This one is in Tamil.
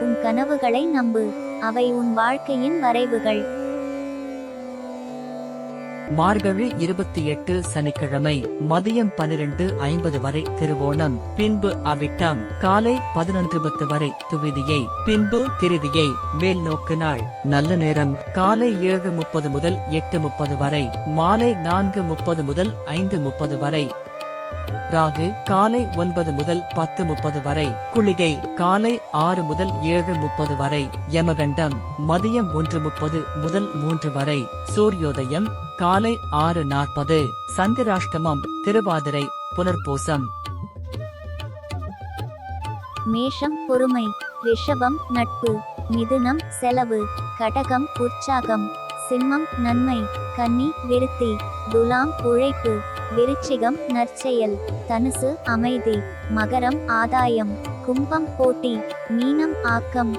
உன் கனவுகளை நம்பு. அவை உன் வாழ்க்கையின் வரைவுகள். மார்கழி இருபத்தி எட்டு சனிக்கிழமை மதியம் பனிரெண்டு ஐம்பது வரை திருவோணம். பின்பு அவிட்டம். காலை பதினொன்று பத்து வரை துவிதியை. பின்பு திருதியை. மேல் நோக்கு நாள். நல்ல நேரம். காலை ஏழு முப்பது முதல் எட்டு முப்பது வரை. மாலை நான்கு முப்பது முதல் ஐந்து முப்பது வரை. ராகு காலை ஒன்பது முதல் பத்து முப்பது வரை குளிகை காலை ஆறு முதல் ஏழு முப்பது வரை யமகண்டம் மதியம் ஒன்று முப்பது முதல் மூன்று வரை சூரியோதயம் காலை ஆறு நாற்பது சந்திராஷ்டமம் திருவாதிரை புனர்பூசம். மேஷம் பொறுமை ரிஷபம் நட்பு மிதுனம் செலவு கடகம் உற்சாகம். சிம்மம் நன்மை கன்னி விருத்தி துலாம் உழைப்பு விருச்சிகம் நற்செயல் தனுசு அமைதி மகரம் ஆதாயம் கும்பம் போட்டி மீனம் ஆக்கம்